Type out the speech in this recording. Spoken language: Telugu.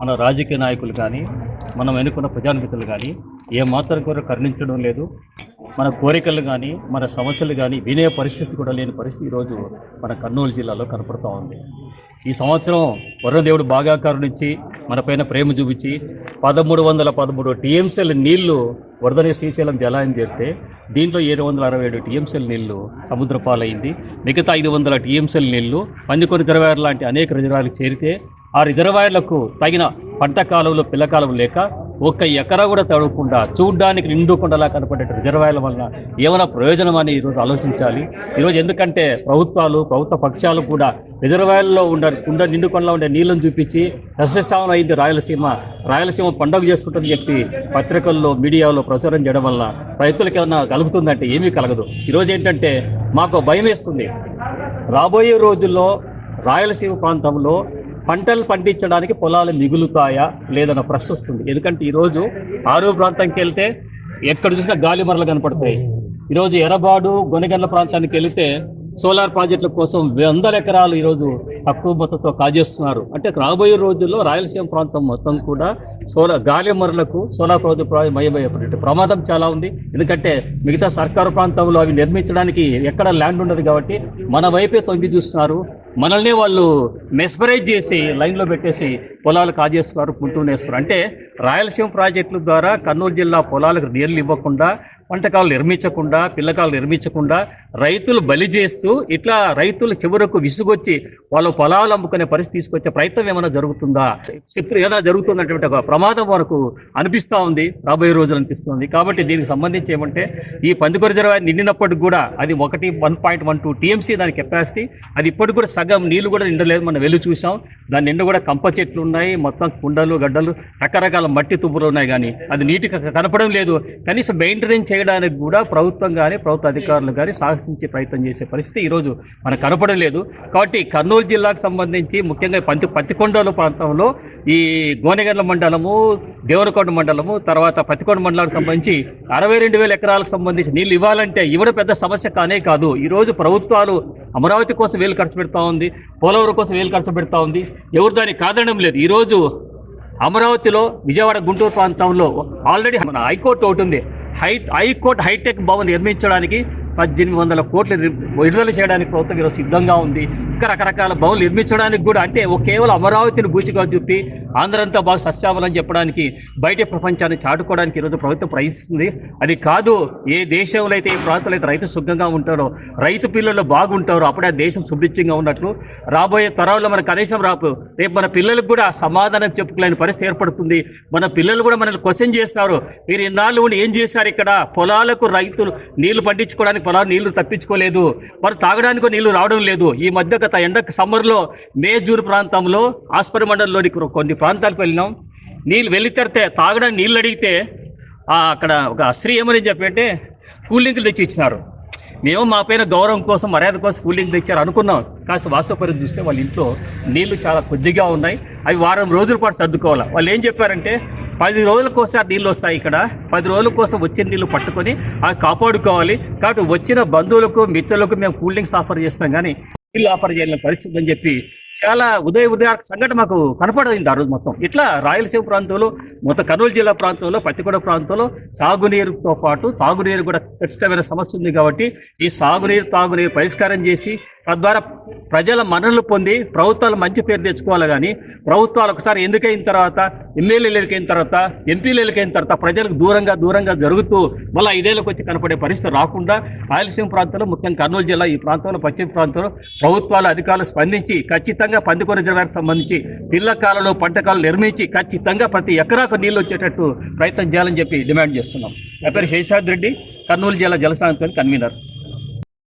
మన రాజకీయ నాయకులు కానీ మనం ఎన్నుకున్న ప్రజానిమితులు కానీ ఏమాత్రం కూడా కరుణించడం లేదు. మన కోరికలు కానీ మన సమస్యలు కానీ వినే పరిస్థితి కూడా లేని పరిస్థితి ఈరోజు మన కర్నూలు జిల్లాలో కనపడుతూ ఉంది. ఈ సంవత్సరం వరుణదేవుడు బాగా కరుణించి మనపైన ప్రేమ చూపించి పదమూడు వందల పదమూడు టీఎంసీల నీళ్ళు వరదనే శ్రీశైలం జలాయం చేరితే దీంట్లో ఏడు వందల అరవై ఏడు టీఎంసీల నీళ్ళు సముద్ర పాలైంది. మిగతా ఐదు వందల టీఎంసీల నీళ్ళు పందికొని రిజర్వాయర్ లాంటి అనేక రిజర్వాయర్లకు చేరితే ఆ రిజర్వాయర్లకు తగిన పంట కాలువలు పిల్ల కాలువలు లేక ఒక్క ఎకరా కూడా తడవకుండా చూడ్డానికి నిండుకుండలా కనపడే రిజర్వాయర్ల వలన ఏమైనా ప్రయోజనం అని ఈరోజు ఆలోచించాలి. ఈరోజు ఎందుకంటే ప్రభుత్వాలు ప్రభుత్వ పక్షాలు కూడా రిజర్వాయర్లో ఉండ కుండ నిండుకొండలో ఉండే నీళ్ళని చూపించి రసస్సావం అయింది రాయలసీమ రాయలసీమ పండుగ చేసుకుంటుందని చెప్పి పత్రికల్లో మీడియాలో ప్రచారం చేయడం వల్ల రైతులకు ఏమైనా కలుగుతుందంటే ఏమీ కలగదు. ఈరోజు ఏంటంటే మాకు భయం వేస్తుంది. రాబోయే రోజుల్లో రాయలసీమ ప్రాంతంలో పంటలు పండించడానికి పొలాలు మిగులుతాయా లేదన్న ప్రశ్న వస్తుంది. ఎందుకంటే ఈరోజు ఆరో ప్రాంతానికి వెళ్తే ఎక్కడ చూసినా గాలి మరలు కనపడతాయి. ఈరోజు ఎర్రబాడు గొనగండ్ల ప్రాంతానికి వెళితే సోలార్ ప్రాజెక్టుల కోసం వందల ఎకరాలు ఈరోజు తక్కువ మొత్తంతో కాజేస్తున్నారు. అంటే రాబోయే రోజుల్లో రాయలసీమ ప్రాంతం మొత్తం కూడా సోలార్ గాలి మరలకు సోలార్ ప్రాజెక్ట్ మయమయ్యేటువంటి ప్రమాదం చాలా ఉంది. ఎందుకంటే మిగతా సర్కారు ప్రాంతంలో అవి నిర్మించడానికి ఎక్కడ ల్యాండ్ ఉండదు కాబట్టి మన వైపే తొంగి చూస్తున్నారు. మనల్ని వాళ్ళు మెస్పరైజ్ చేసి లైన్లో పెట్టేసి పొలాలు కాజేస్తున్నారు కుంటూనేస్తారు అంటే రాయలసీమ ప్రాజెక్టుల ద్వారా కర్నూలు జిల్లా పొలాలకు నీళ్ళు ఇవ్వకుండా వంటకాలు నిర్మించకుండా పిల్లకాలు నిర్మించకుండా రైతులు బలి చేస్తూ ఇట్లా రైతులు చివరకు విసుగొచ్చి వాళ్ళ పొలాలు అమ్ముకునే పరిస్థితి తీసుకొచ్చే ప్రయత్నం ఏమైనా జరుగుతుందా? ఏదైనా జరుగుతున్నటువంటి ఒక ప్రమాదం మనకు అనిపిస్తూ ఉంది రాబోయే రోజులు అనిపిస్తుంది. కాబట్టి దీనికి సంబంధించి ఏమంటే ఈ పందుకొర రిజర్వాయర్ నిండినప్పటికి కూడా అది ఒకటి one point one two TMC దాని కెపాసిటీ. అది ఇప్పటికి కూడా సగం నీళ్ళు కూడా నిండలేదు మనం వెళ్ళి చూసాం. దాని నిండా కూడా కంప చెట్లు ఉన్నాయి మొత్తం కుండలు గడ్డలు రకరకాల మట్టి తుబ్బులు ఉన్నాయి కానీ అది నీటికి కనపడం లేదు. కనీసం మెయింటెనెన్స్ చేయడానికి కూడా ప్రభుత్వం కానీ ప్రభుత్వ అధికారులు కానీ సాహసించే ప్రయత్నం చేసే పరిస్థితి ఈరోజు మనకు కనపడం లేదు. కాబట్టి కర్నూలు జిల్లాకు సంబంధించి ముఖ్యంగా పంతి పత్తికొండల ప్రాంతంలో ఈ గోనెగండ్ల మండలము దేవరకొండ మండలము తర్వాత పత్తికొండ మండలానికి సంబంధించి అరవై రెండు వేల ఎకరాలకు సంబంధించి నీళ్ళు ఇవ్వాలంటే ఇవ్వడం పెద్ద సమస్య కానే కాదు. ఈరోజు ప్రభుత్వాలు అమరావతి కోసం వేలు ఖర్చు పెడతా ఉంది పోలవరం కోసం వేలు ఖర్చు పెడతా ఉంది. ఎవరు దాన్ని కాదనడం లేదు. ఈరోజు అమరావతిలో విజయవాడ గుంటూరు ప్రాంతంలో ఆల్రెడీ మన హైకోర్టు ఒకటి ఉంది. హై హైకోర్టు హైటెక్ భవన్ నిర్మించడానికి పద్దెనిమిది వందల కోట్లు విడుదల చేయడానికి ప్రభుత్వం ఈరోజు సిద్ధంగా ఉంది. ఇంకా రకరకాల భవన్లు నిర్మించడానికి కూడా అంటే ఓ కేవలం అమరావతిని బూచిగా చూపి ఆంధ్రంతా బాగా సస్యావలని చెప్పడానికి బయట ప్రపంచాన్ని చాటుకోవడానికి ఈరోజు ప్రభుత్వం ప్రయత్నిస్తుంది. అది కాదు ఏ దేశంలో అయితే ఏ ప్రాంతంలో అయితే రైతు సుఖంగా ఉంటారో రైతు పిల్లలు బాగుంటారో అప్పుడే ఆ దేశం సుభిక్షంగా ఉన్నట్లు రాబోయే తరాల్లో మన కనీసం రాపు రేపు మన పిల్లలకు కూడా సమాధానం చెప్పుకోలేని పరిస్థితి ఏర్పడుతుంది. మన పిల్లలు కూడా మనల్ని క్వశ్చన్ చేస్తారు. మీరు ఇన్నాళ్ళు ఉండి ఏం చేశారు? ఇక్కడ పొలాలకు రైతులు నీళ్ళు పండించుకోవడానికి పొలాలు నీళ్ళు తప్పించుకోలేదు. మరి తాగడానికి నీళ్ళు రావడం లేదు. ఈ మధ్య గత ఎండ సమ్మర్లో మేజూరు ప్రాంతంలో ఆస్పరి మండలంలోని కొన్ని ప్రాంతాలకు వెళ్ళినాం. నీళ్ళు వెళ్ళితే తాగడానికి నీళ్ళు అడిగితే అక్కడ ఒక స్త్రీ ఏమని చెప్పి అంటే కూల్ డ్రింకులు తెచ్చి ఇచ్చినారు మేము మా పైన గౌరవం కోసం మర్యాద కోసం కూల్ డ్రింక్ తెచ్చారు అనుకున్నాం. కాస్త వాస్తవ పరిస్థితి చూస్తే వాళ్ళ ఇంట్లో నీళ్ళు చాలా కొద్దిగా ఉన్నాయి. అవి వారం రోజుల పాటు సర్దుకోవాలి? వాళ్ళు ఏం చెప్పారంటే పది రోజులకోసారి నీళ్ళు వస్తాయి ఇక్కడ. పది రోజుల కోసం వచ్చిన నీళ్ళు పట్టుకొని అవి కాపాడుకోవాలి. కాబట్టి వచ్చిన బంధువులకు మిత్రులకు మేము కూల్ డ్రింక్స్ ఆఫర్ చేస్తాం కానీ నీళ్ళు ఆఫర్ చేయలేని పరిస్థితి అని చెప్పి చాలా ఉదయ ఉదయ సంఘటన మాకు కనపడింది ఆ రోజు మొత్తం. ఇట్లా రాయలసీమ ప్రాంతంలో మొత్తం కర్నూలు జిల్లా ప్రాంతంలో పత్తికొండ ప్రాంతంలో సాగునీరుతో పాటు తాగునీరు కూడా ఖచ్చితమైన సమస్య ఉంది కాబట్టి ఈ సాగునీరు తాగునీరు పరిష్కారం చేసి తద్వారా ప్రజల మన్నలు పొంది ప్రభుత్వాలు మంచి పేరు తెచ్చుకోవాలి కానీ ప్రభుత్వాలు ఒకసారి ఎందుకైన తర్వాత ఎమ్మెల్యేలు అయిన తర్వాత ఎంపీలు అయిన తర్వాత ప్రజలకు దూరంగా దూరంగా జరుగుతూ మళ్ళీ ఐదేళ్ళకి వచ్చి కనపడే పరిస్థితి రాకుండా రాయలసీమ ప్రాంతంలో ముఖ్యంగా కర్నూలు జిల్లా ఈ ప్రాంతంలో పశ్చిమ ప్రాంతంలో ప్రభుత్వాలు అధికారులు స్పందించి ఖచ్చితంగా పందికొని జిల్లాకు సంబంధించి పిల్ల కాలంలో పంట కాలం నిర్మించి ఖచ్చితంగా ప్రతి ఎకరాకు నీళ్ళు వచ్చేటట్టు ప్రయత్నం చేయాలని చెప్పి డిమాండ్ చేస్తున్నాం. నా పేరు శేషాద్రి రెడ్డి కర్నూలు జిల్లా జలసాంతి కన్వీనర్.